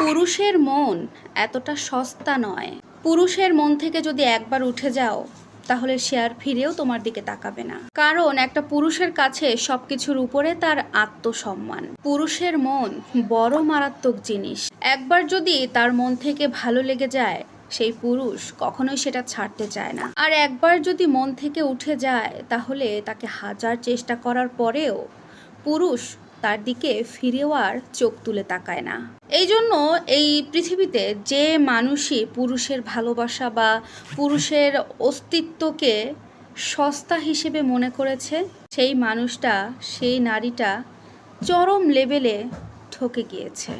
পুরুষের মন এতটা সস্তা নয়। পুরুষের মন থেকে যদি একবার উঠে যাও, তাহলে সে আর ফিরেও তোমার দিকে তাকাবে না। কারণ একটা পুরুষের কাছে সবকিছুর উপরে তার আত্মসম্মান। পুরুষের মন বড় মারাত্মক জিনিস। একবার যদি তার মন থেকে ভালো লেগে যায়, সেই পুরুষ কখনোই সেটা ছাড়তে চায় না। আর একবার যদি মন থেকে উঠে যায়, তাহলে তাকে হাজার চেষ্টা করার পরেও পুরুষ তার দিকে ফিরেও আর চোখ তুলে তাকায় না। এই জন্য এই পৃথিবীতে যে মানুষই পুরুষের ভালোবাসা বা পুরুষের অস্তিত্বকে সস্তা হিসেবে মনে করেছে, সেই মানুষটা, সেই নারীটা চরম লেভেলে ঠকে গিয়েছে।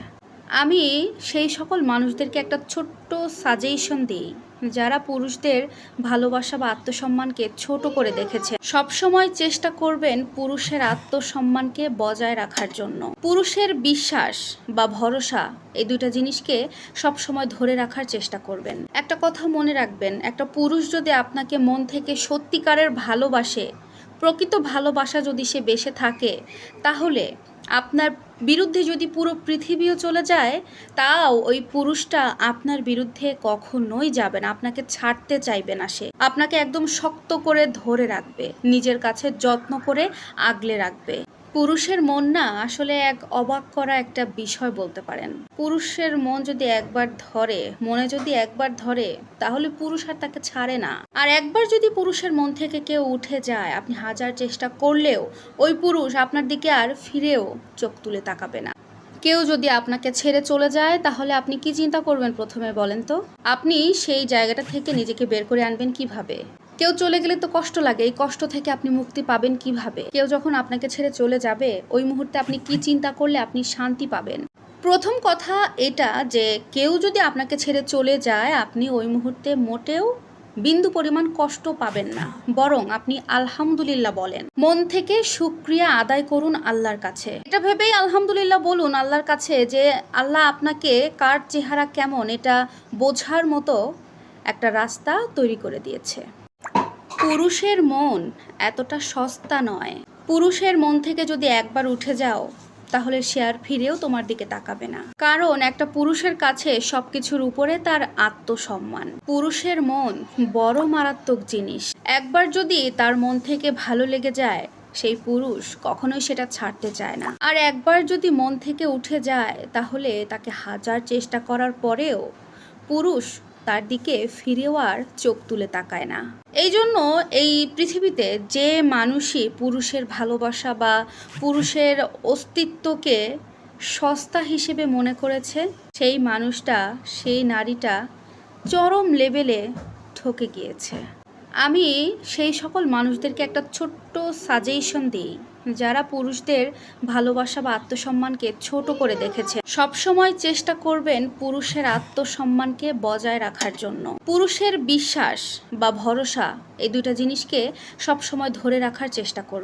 আমি সেই সকল মানুষদেরকে একটা ছোট্ট সাজেশন দিই। যারা পুরুষদের ভালোবাসা বা আত্মসম্মানকে ছোট করে দেখেছে। সবসময় চেষ্টা করবেন পুরুষের আত্মসম্মানকে বজায় রাখার জন্য। পুরুষের বিশ্বাস বা ভরসা, এই দুইটা জিনিসকে সবসময় ধরে রাখার চেষ্টা করবেন। একটা কথা মনে রাখবেন, একটা পুরুষ যদি আপনাকে মন থেকে সত্যিকারের ভালোবাসে, প্রকৃত ভালোবাসা যদি সে বেসে থাকে, তাহলে আপনার বিরুদ্ধে যদি পুরো পৃথিবীও চলে যায়, তাও ওই পুরুষটা আপনার বিরুদ্ধে কখনোই যাবে না। আপনাকে ছাড়তে চাইবে না সে। আপনাকে একদম শক্ত করে ধরে রাখবে। নিজের কাছে যত্ন করে আগলে রাখবে। পুরুষের মন না আসলে এক অবাক করা একটা বিষয় বলতে পারেন। পুরুষের মন যদি একবার ধরে, মনে যদি একবার ধরে, তাহলে পুরুষ আর তাকে ছাড়ে না। আর একবার যদি পুরুষের মন থেকে কেউ উঠে যায়, আপনি হাজার চেষ্টা করলেও ওই পুরুষ আপনার দিকে আর ফিরেও চোখ তুলে তাকাবে না। কেউ যদি আপনাকে ছেড়ে চলে যায়, তাহলে আপনি কি চিন্তা করবেন প্রথমে বলেন তো? আপনি সেই জায়গাটা থেকে নিজেকে বের করে আনবেন কীভাবে? কেউ চলে গেলে তো কষ্ট লাগে। এই কষ্ট থেকে আপনি মুক্তি পাবেন কীভাবে? কেউ যখন আপনাকে ছেড়ে চলে যাবে, ওই মুহূর্তে আপনি কি চিন্তা করলে আপনি শান্তি পাবেন? প্রথম কথা এটা যে, কেউ যদি আপনাকে ছেড়ে চলে যায়, আপনি ওই মুহূর্তে মোটেও বিন্দু পরিমাণ কষ্ট পাবেন না। বরং আপনি আলহামদুলিল্লাহ বলেন। মন থেকে সুক্রিয়া আদায় করুন আল্লাহর কাছে। এটা ভেবেই আলহামদুলিল্লাহ বলুন আল্লাহর কাছে যে, আল্লাহ আপনাকে কার চেহারা কেমন, এটা বোঝার মতো একটা রাস্তা তৈরি করে দিয়েছে। পুরুষের মন এতটা সস্তা নয়। পুরুষের মন থেকে যদি একবার উঠে যাও, তাহলে সে আর ফিরেও তোমার দিকে তাকাবে না। কারণ একটা পুরুষের কাছে সবকিছুর উপরে তার আত্মসম্মান। পুরুষের মন বড় মারাত্মক জিনিস। একবার যদি তার মন থেকে ভালো লেগে যায়, সেই পুরুষ কখনোই সেটা ছাড়তে চায় না। আর একবার যদি মন থেকে উঠে যায়, তাহলে তাকে হাজার চেষ্টা করার পরেও পুরুষ তার দিকে ফিরেও আর চোখ তুলে তাকায় না। এই জন্য এই পৃথিবীতে যে মানুষই পুরুষের ভালোবাসা বা পুরুষের অস্তিত্বকে সস্তা হিসেবে মনে করেছে, সেই মানুষটা, সেই নারীটা চরম লেভেলে ঠকে গিয়েছে। আমি সেই সকল মানুষদেরকে একটা ছোট্ট সাজেশন দিই। যারা পুরুষদের ভালোবাসা বা আত্মসম্মানকে ছোট করে দেখেছে। সবসময় চেষ্টা করবেন পুরুষের আত্মসম্মানকে বজায় রাখার জন্য। পুরুষের বিশ্বাস বা ভরসা, এই দুইটা জিনিসকে সবসময় ধরে রাখার চেষ্টা করবেন।